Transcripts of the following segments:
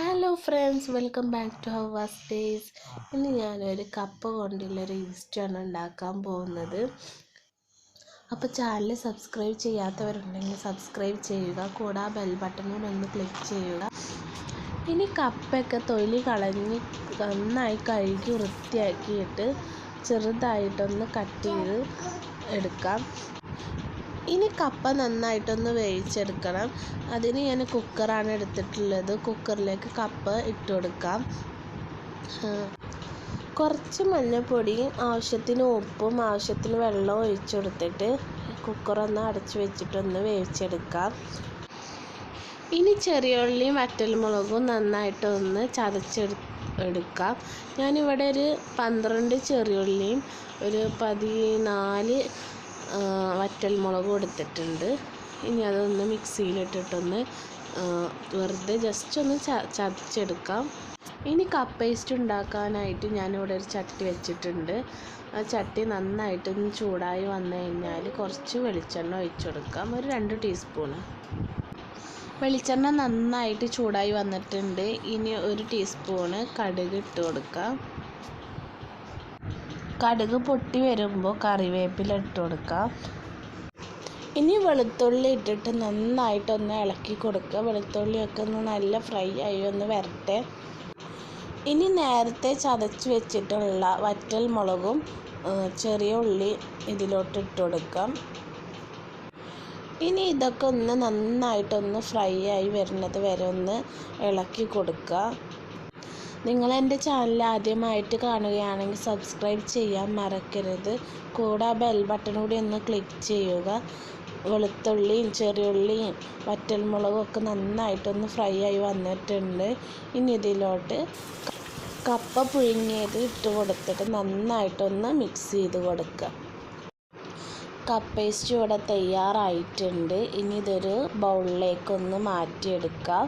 Hello friends welcome back to Hawas days ഇന്ന് ഞാനൊരു cup കൊണ്ടുള്ളൊരു ഈസ്റ്റാണ് ഉണ്ടാക്കാൻ പോകുന്നത്. അപ്പോൾ ചാനൽ സബ്സ്ക്രൈബ് ചെയ്യാത്തവരുണ്ടെങ്കിൽ സബ്സ്ക്രൈബ് ചെയ്യുക. കൂടെ ബെൽ ബട്ടണും ഒന്ന് ക്ലിക്ക് ചെയ്യുക. ഇനി കപ്പൊക്കെ തൊലി കളഞ്ഞ് നന്നായി കഴുകി വൃത്തിയാക്കിയിട്ട് ചെറുതായിട്ടൊന്ന് കട്ട് ചെയ്ത് എടുക്കാം. ഇനി കപ്പ നന്നായിട്ടൊന്ന് വേവിച്ചെടുക്കണം. അതിന് ഞാൻ കുക്കറാണ് എടുത്തിട്ടുള്ളത്. കുക്കറിലേക്ക് കപ്പ ഇട്ട് കൊടുക്കാം കുറച്ച് മഞ്ഞൾപ്പൊടി ആവശ്യത്തിന് ഉപ്പും ആവശ്യത്തിന് വെള്ളവും ഒഴിച്ചു കൊടുത്തിട്ട് കുക്കറൊന്ന് അടച്ചു വെച്ചിട്ടൊന്ന് വേവിച്ചെടുക്കാം. ഇനി ചെറിയ ഉള്ളിയും വറ്റൽമുളകും നന്നായിട്ടൊന്ന് ചതച്ചെടു എടുക്കാം. ഞാനിവിടെ ഒരു പന്ത്രണ്ട് ചെറിയുള്ളിയും ഒരു പതിനാല് വറ്റൽമുളകും എടുത്തിട്ടുണ്ട് ഇനി അതൊന്ന് മിക്സിയിലിട്ടിട്ടൊന്ന് വെറുതെ ജസ്റ്റ് ഒന്ന് ചതച്ചെടുക്കാം. ഇനി കപ്പ് പേസ്റ്റ് ഉണ്ടാക്കാനായിട്ട് ഞാനിവിടെ ഒരു ചട്ടി വെച്ചിട്ടുണ്ട്. ആ ചട്ടി നന്നായിട്ടൊന്ന് ചൂടായി വന്നു കഴിഞ്ഞാൽ കുറച്ച് വെളിച്ചെണ്ണ ഒഴിച്ചു കൊടുക്കാം. ഒരു രണ്ട് ടീസ്പൂണ് വെളിച്ചെണ്ണ നന്നായിട്ട് ചൂടായി വന്നിട്ടുണ്ട്. ഇനി ഒരു ടീസ്പൂണ് കടുക് ഇട്ട് കൊടുക്കാം. കടുക് പൊട്ടി വരുമ്പോൾ കറിവേപ്പില ഇട്ട് കൊടുക്കാം. ഇനി വെളുത്തുള്ളി ഇട്ടിട്ട് നന്നായിട്ടൊന്ന് ഇളക്കി കൊടുക്കുക വെളുത്തുള്ളിയൊക്കെ ഒന്ന് നല്ല ഫ്രൈ ആയി ഒന്ന് വരട്ടെ. ഇനി നേരത്തെ ചതച്ച് വെച്ചിട്ടുള്ള വറ്റൽ മുളകും ചെറിയ ഉള്ളി ഇതിലോട്ട് ഇട്ട് കൊടുക്കാം. ഇനി ഇതൊക്കെ ഒന്ന് നന്നായിട്ടൊന്ന് ഫ്രൈ ആയി വരുന്നത് വരെ ഒന്ന് ഇളക്കി കൊടുക്കുക നിങ്ങൾ എന്റെ ചാനൽ ആദ്യമായിട്ട് കാണുകയാണെങ്കിൽ സബ്സ്ക്രൈബ് ചെയ്യാൻ മറക്കരുത്. കൂടെ ബെൽ ബട്ടൺ കൂടി ഒന്ന് ക്ലിക്ക് ചെയ്യുക. വെളുത്തുള്ളിയും ചെറിയുള്ളിയും വറ്റൽമുളകും ഒക്കെ നന്നായിട്ടൊന്ന് ഫ്രൈ ആയി വന്നിട്ടുണ്ട്. ഇനി ഇതിലോട്ട് കപ്പ പുഴുങ്ങിയത് ഇട്ട് കൊടുത്തിട്ട് നന്നായിട്ടൊന്ന് മിക്സ് ചെയ്ത് കൊടുക്കുക. കപ്പ് പേസ്റ്റ് ഇവിടെ തയ്യാറായിട്ടുണ്ട്. ഇനി ഇതൊരു ബൗളിലേക്കൊന്ന് മാറ്റിയെടുക്കാം.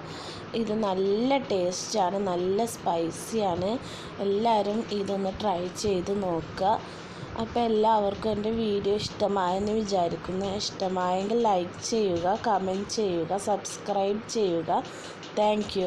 ഇത് നല്ല ടേസ്റ്റാണ് നല്ല സ്പൈസിയാണ് എല്ലാവരും ഇതൊന്ന് ട്രൈ ചെയ്ത് നോക്കുക. അപ്പോൾ എല്ലാവർക്കും എന്റെ വീഡിയോ ഇഷ്ടമായെന്ന് വിചാരിക്കുന്നു. ഇഷ്ടമായെങ്കിൽ ലൈക്ക് ചെയ്യുക കമന്റ് ചെയ്യുക സബ്സ്ക്രൈബ് ചെയ്യുക. താങ്ക്